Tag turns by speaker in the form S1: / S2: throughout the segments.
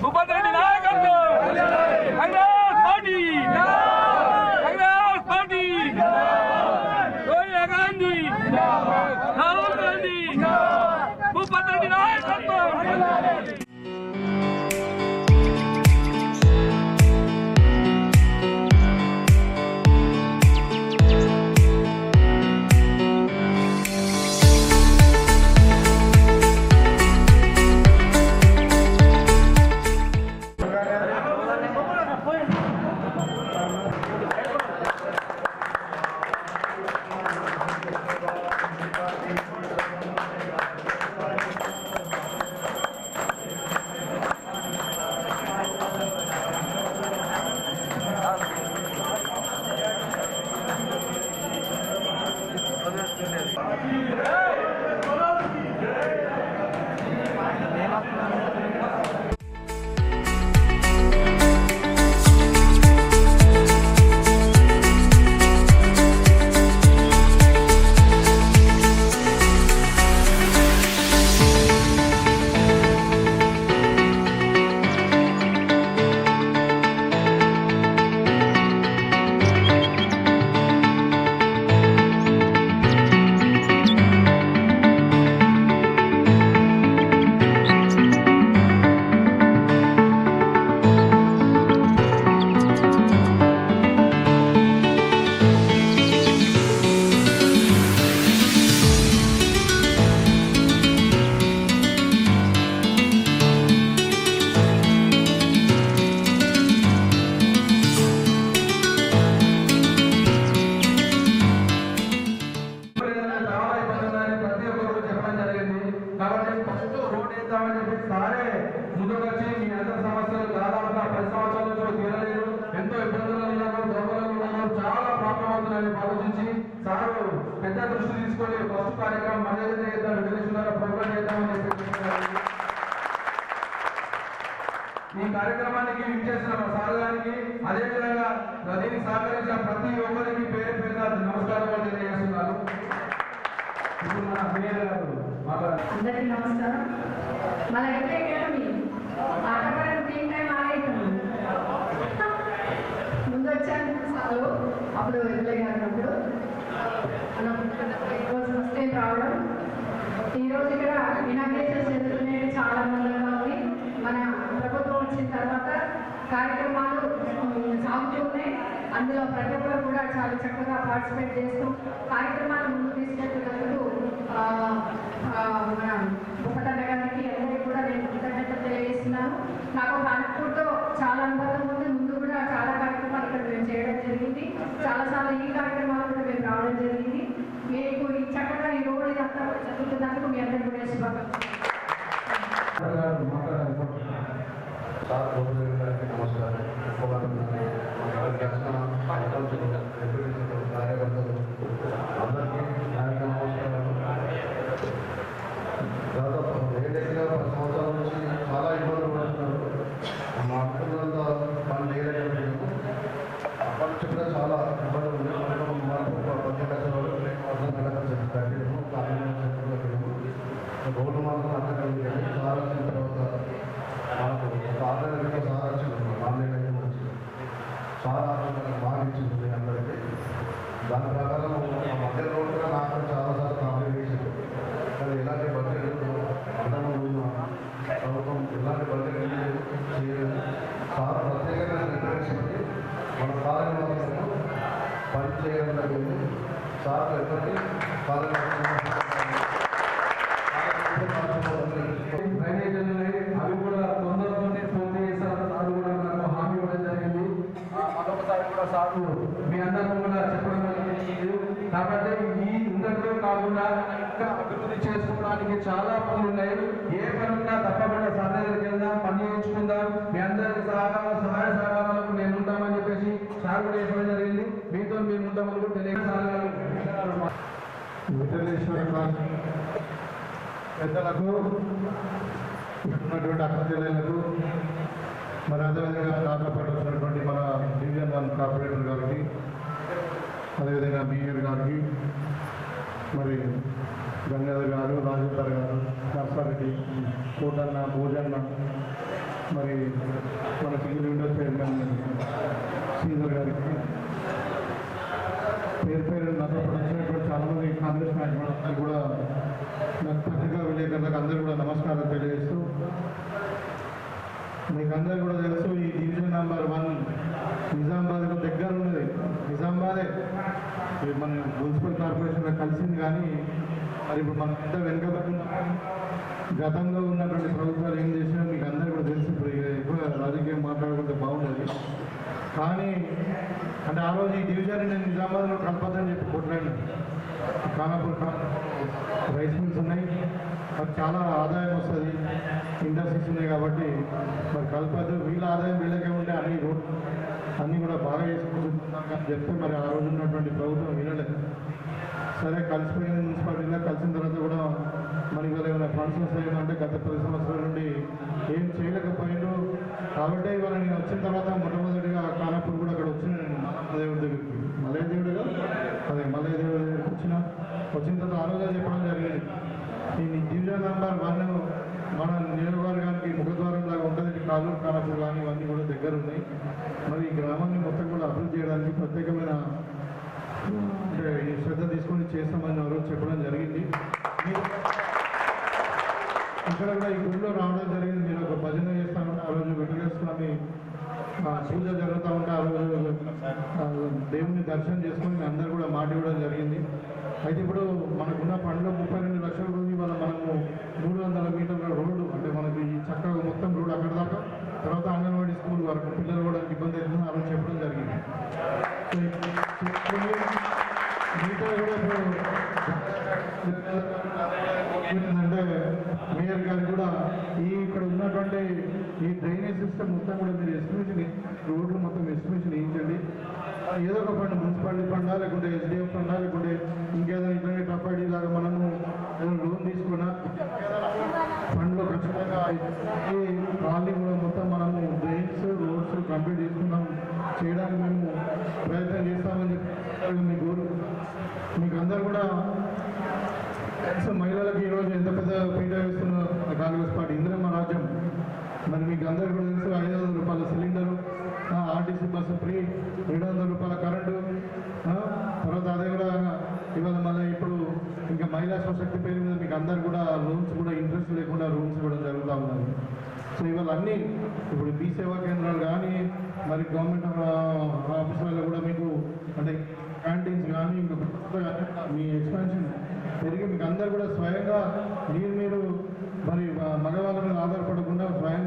S1: सुभद्रा పెద్ద దృష్టి తీసుకొని ఫస్ట్ కార్యక్రమం మన ఏదైతే చేద్దాం వెంకటేశ్వర ప్రోగ్రామ్ చేద్దామని చెప్పి ఈ కార్యక్రమానికి విచ్చేసిన మా సార్ గారికి అదేవిధంగా దీనికి సహకరించిన ప్రతి ఒక్కరికి పేరు పేరున నమస్కారాలు తెలియజేస్తున్నారు ఇప్పుడు మన మేయర్ గారు
S2: అందరికీ నమస్కారం. మన ఎక్కడ అకాడమీ టీం టైం ముందు వచ్చాను సార్లు అప్పుడు ఎమ్మెల్యే మనం ఈరోజు ఫస్ట్ టైం రావడం ఈరోజు ఇక్కడ ఇనాగ్రేషన్ జరుగుతున్నాయి చాలా ఆనందంగా ఉంది. మన ప్రభుత్వం వచ్చిన తర్వాత కార్యక్రమాలు ఉమ్, సాగుతూ ఉన్నాయి. అందులో ప్రతి ఒక్కరు కూడా చాలా చక్కగా పార్టిసిపేట్ చేస్తూ కార్యక్రమాలు ముందు తీసుకెళ్తున్నందుకు ఆ, ఆ, మన భూపతన్న గారికి అందరికీ కూడా నేను కృతజ్ఞత తెలియజేస్తున్నాను. నాకు ఒక అనుకుంటూ చాలా అనుభవం ఉంది. ముందు కూడా చాలా కార్యక్రమాలు ఇక్కడ మేము చేయడం జరిగింది. చాలాసార్లు ఈ కార్యక్రమాలు కూడా మేము రావడం జరిగింది మీకు ఈ చక్కగా ఈ రోడ్ ఇదంతా కూడా జరుగుతున్నందుకు మీ అందరికీ కూడా శుభాకాంక్షలు
S1: గారు మాట్లాడాలి
S3: సార్ గోపి గారికి నమస్కారం ఇక్కడికి వచ్చిన ఆలోచనలు, ఎంపీటీసీలు, కార్యకర్తలు అందరికీ నా యొక్క నమస్కారాలు దాదాపు ఏదైనా పది సంవత్సరాల నుంచి చాలా ఇబ్బందులు పడుతున్నారు మా అనుకున్నంత పని చేయలేకపోయాము అప్పటి నుంచి కూడా చాలా ఇబ్బందులు ఉన్నాయి మనం మాకు పది లక్షల వరకు అర్థం కట్టడం కట్టాము కార్మిక సెంటర్లో కట్టాము రోడ్డు మాత్రం అర్థం కలిగింది సార్ వచ్చిన తర్వాత మనకు ఒక ఆర్డర్ సార్ వచ్చింది ఆన్లైన్ అయితే వచ్చింది సార్ ఆర్డర్ బాగా ఇచ్చింది అందరికీ దాని ప్రకారం ఆ మధ్య రోడ్ కూడా నాకు కూడా చాలాసార్లు కంప్లైంట్ చేసింది కానీ ఎలాంటి బడ్జెట్ అందరం ప్రభుత్వం ఎలాంటి బడ్జెట్ చేయలేదు చేయలేదు సార్ ప్రత్యేకంగా నిర్ణయించింది మన కార్యక్రమం పని చేయడం జరిగింది సార్ ఎప్పటికీ
S1: డ్రైనేజీలు ఉన్నాయి అవి కూడా తొందరలోనే పూర్తి చేస్తారని సార్ కూడా నాకు హామీ ఇవ్వడం జరిగింది ఆ, మరొకసారి మీ అందరూ కూడా చెప్పడం జరిగింది. కాబట్టి ఈ ఇంతటితో కాకుండా ఇంకా అభివృద్ధి చేసుకోవడానికి చాలా పనులు ఉన్నాయి. ఏ పని ఉన్నా తప్పకుండా సార్ వెళ్దాం పని చేయించుకుందాం. మీ అందరికి సహకారం సహాయ సహకారాలకు నేను ఉంటామని చెప్పేసి సార్ కూడా చెప్పడం జరిగింది. మీతో మేము ఉంటామని కూడా తెలియదు
S3: విఠలేశ్వర పెద్దలకు ఉన్నటువంటి అక్క చెల్లెలకు మరి అదేవిధంగా దాంట్లో వచ్చినటువంటి మన డివిజన్ వన్ కార్పొరేటర్ గారికి అదేవిధంగా మేయర్ గారికి మరి గంగాధర్ గారు రాజేందర్ గారు నర్సారెడ్డి కోటన్న భోజన్న మరి మన సింగిల్ విండో చైర్మన్ సీజర్ గారికి. పేరు పేరు నాతో వచ్చినటువంటి చాలామంది కాంగ్రెస్
S4: అది కూడా నాకు పత్రికా విలేకరులకు అందరూ కూడా నమస్కారం తెలియజేస్తూ మీకు అందరు కూడా తెలుసు ఈ డివిజన్ నెంబర్ వన్ నిజామాబాద్కు దగ్గర ఉన్నది. నిజామాబాదే. మన మున్సిపల్ కార్పొరేషన్లో కలిసింది కానీ మరి ఇప్పుడు మనం ఎంత వెనుకబడి గతంలో ఉన్నటువంటి ప్రభుత్వాలు ఏం చేసినా మీకు అందరూ కూడా తెలుసు ఇప్పుడు ఇక ఎక్కువ రాజకీయం మాట్లాడుకుంటే బాగుండదు. కానీ అంటే ఆ రోజు ఈ డివిజన్ నేను నిజామాబాద్లో కలపద్దని చెప్పి కొట్లాడినా ఖానాపూర్ రైస్ మిల్స్ ఉన్నాయి. మరి చాలా ఆదాయం వస్తుంది. ఇండస్ట్రీస్ ఉన్నాయి కాబట్టి మరి కలపద్దు వీళ్ళ ఆదాయం వీళ్ళకే ఉంటే అన్ని రోడ్ అన్నీ కూడా బాగా చేసుకుంటున్నారు కానీ చెప్తే మరి ఆ రోజు ఉన్నటువంటి ప్రభుత్వం వినలేదు. సరే కలిసిపోయింది మున్సిపాలిటీలో కలిసిన తర్వాత కూడా మరి ఇవాళ ఏమైనా ఫండ్స్ వస్తాయంటే గత పది సంవత్సరాల నుండి ఏం చేయలేకపోయారు కాబట్టి ఇవాళ నేను వచ్చిన తర్వాత మొట్టమొదటి కానాపూర్ కూడా అక్కడ వచ్చిన నేను మల్లయ్య దగ్గరికి మల్లయ్య దేవుడుగా అదే మల్లయ్య దేవుడి దగ్గరికి వచ్చిన వచ్చిన తర్వాత ఆ రోజే చెప్పడం జరిగింది ఈ డివిజన్ నెంబర్ వన్ మన నియోజకవర్గానికి ముఖద్వారం లాగా ఉంటుంది కాలూరు కానాపూర్ కానీ ఇవన్నీ కూడా దగ్గర ఉన్నాయి మరి ఈ గ్రామాన్ని మొత్తం కూడా అభివృద్ధి చేయడానికి ప్రత్యేకమైన అంటే ఈ శ్రద్ధ తీసుకొని చేస్తామని ఆ రోజు చెప్పడం జరిగింది. ఇక్కడ కూడా ఈ గుడిలో రావడం జరిగింది. మీరు ఒక భజన చేస్తా ఆ రోజు వెంకటేశ్వర ఆ, పూజ జరుగుతూ ఉంటే ఆ రోజు దేవుని దర్శనం చేసుకొని అందరూ కూడా మాట ఇవ్వడం జరిగింది. అయితే ఇప్పుడు మనకున్న పండుగ ముప్పై రెండు లక్షల రోజు ఇవాళ మనము మూడు వందల మీటర్ల రోడ్డు అంటే మనకి ఈ చక్కగా మొత్తం రోడ్డు అక్కడ దాకా తర్వాత అంగన్వాడీ స్కూల్ వరకు పిల్లలు కూడా ఇబ్బంది అవుతుంది ఆ రోజు చెప్పడం జరిగింది సో ఇప్పుడు మిగతా కూడా ఇప్పుడు ఏంటంటే మేయర్ గారు కూడా ఈ ఇక్కడ ఉన్నటువంటి ఈ డ్రైనేజ్ సిస్టమ్ మొత్తం కూడా మీరు ఎస్టిమేషన్ రోడ్లు మొత్తం ఎస్టిమేషన్ వేయించండి ఏదో ఒక ఫండ్ మున్సిపాలిటీ ఫండా లేకుంటే ఎస్డిఎఫ్ ఫండా లేకుంటే ఇంకేదైనా ఇట్లానే టపాడీ లాగా మనము ఏదైనా లోన్ తీసుకున్నా ఫండ్లో ఖచ్చితంగా ఈ కాలనీ కూడా మొత్తం మనము డ్రైన్స్ రోడ్స్ కంప్లీట్ చేసుకున్నాం చేయడానికి మేము ప్రయత్నం చేస్తామని చెప్పి మీ గోరు మీకు అందరు కూడా తెలుసు మహిళలకు ఈరోజు ఎంత పెద్ద పీట వేస్తున్న కాంగ్రెస్ పార్టీ ఇందిరమ్మ రాజ్యం మరి మీకు అందరు కూడా తెలుసు ఐదు వందల రూపాయల సిలిండరు ఆర్టీసీ బస్సు ఫ్రీ ఏడు వందల రూపాయల కరెంటు తర్వాత అదే కూడా ఇవాళ మళ్ళీ ఇప్పుడు ఇంకా మహిళా స్వశక్తి పేరు మీద మీకు అందరు కూడా రూమ్స్ కూడా ఇంట్రెస్ట్ లేకుండా రూమ్స్ కూడా జరుగుతూ ఉన్నాయి సో ఇవాళ అన్నీ ఇప్పుడు మీ సేవా కేంద్రాలు కానీ మరి గవర్నమెంట్ ఆఫీసులలో కూడా మీకు అంటే క్యాంటీన్స్ కానీ ఇంకా కొత్తగా మీ ఎక్స్పాన్షన్ పెరిగి మీకు అందరు కూడా స్వయంగా మీరు మీరు మరి మ- మగవాళ్ళ మీద ఆధారపడకుండా స్వయం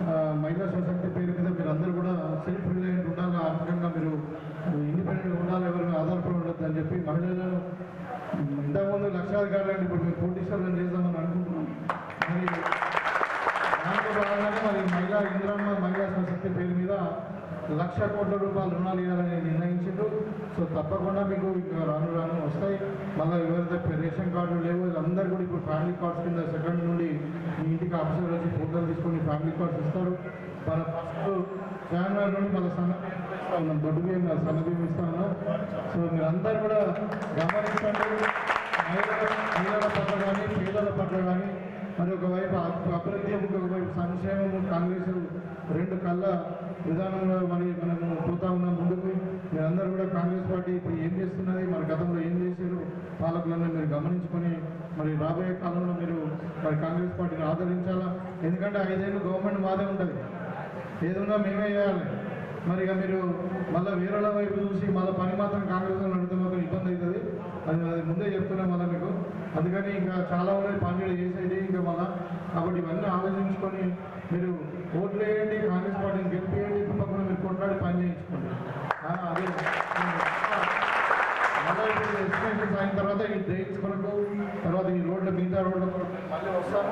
S4: ఆ, మహిళా స్వశక్తి పేరు మీద మీరు అందరూ కూడా సెల్ఫ్ రిలయంట్ ఉండాలి ఆర్థికంగా మీరు ఇండిపెండెంట్ ఉండాలి ఎవరి మీద ఆధారపడి ఉండొద్దు అని చెప్పి మహిళలను ఇంతకుముందు లక్షాధికారులు అంటే ఇప్పుడు మేము కోటీశ్వరులను చేద్దామని అనుకుంటున్నాం మరి దాంట్లో భాగంగానే మరి మహిళా ఇంద్రమ్మ మహిళా సంస్కృతి పేరు మీద లక్ష కోట్ల రూపాయలు రుణాలు ఇవ్వాలని నిర్ణయించారు సో తప్పకుండా మీకు రాను రాను వస్తాయి. మళ్ళీ ఎవరైతే రేషన్ కార్డులు లేవు వీళ్ళందరూ కూడా ఇప్పుడు ఫ్యామిలీ కార్డ్స్ కింద సెకండ్ నుండి మీ ఇంటికి ఆఫీసర్ వచ్చి ఫోటోలు తీసుకొని ఫ్యామిలీ కార్డ్స్ ఇస్తారు. మన ఫస్ట్ జనవరి నుండి మళ్ళీ సన్న ఇస్తా ఉన్నాం. దొడ్డు బియ్యం కాదు, సన్న బియ్యం ఇస్తా ఉన్నాం. సో మీరందరూ కూడా గమనించండి. మహిళల పట్ల కానీ పేదల పట్ల కానీ మరి ఒకవైపు అభి- అభివృద్ధి ఇంకొకవైపు సంక్షేమము కాంగ్రెస్ రెండు కళ్ళ విధానంలో మరి మనము పోతా ఉన్నాం ముందుకు. మీరందరూ కూడా కాంగ్రెస్ పార్టీ ఇప్పుడు ఏం చేస్తున్నది మరి గతంలో ఏం చేశారు పాలకులను మీరు గమనించుకొని మరి రాబోయే కాలంలో మీరు మరి కాంగ్రెస్ పార్టీని ఆదరించాలా? ఎందుకంటే ఐదేళ్ళు గవర్నమెంట్ మాదే ఉంటుంది. ఏదన్నా మేమే చేయాలి. మరి ఇక మీరు మళ్ళీ వేరేల వైపు చూసి మళ్ళీ పని మాత్రం కాంగ్రెస్ నడితే మాత్రం ఇబ్బంది అవుతుంది. అది అది ముందే చెప్తున్నాం మళ్ళీ మీకు. అందుకని ఇంకా చాలా ఉన్నాయి పనులు చేసేది ఇంకా మన కాబట్టి ఇవన్నీ ఆలోచించుకొని మీరు ఓట్లు వేయండి కాంగ్రెస్ పార్టీని గెలిపియండి తప్పకుండా మీరు కొట్లాడి పని చేయించుకోండి. అదే. ఎస్టిమేషన్స్ అయిన తర్వాత ఈ డ్రైన్స్ కొరకు తర్వాత ఈ రోడ్ల మిగతా రోడ్ల కొరకు మళ్ళీ వస్తాం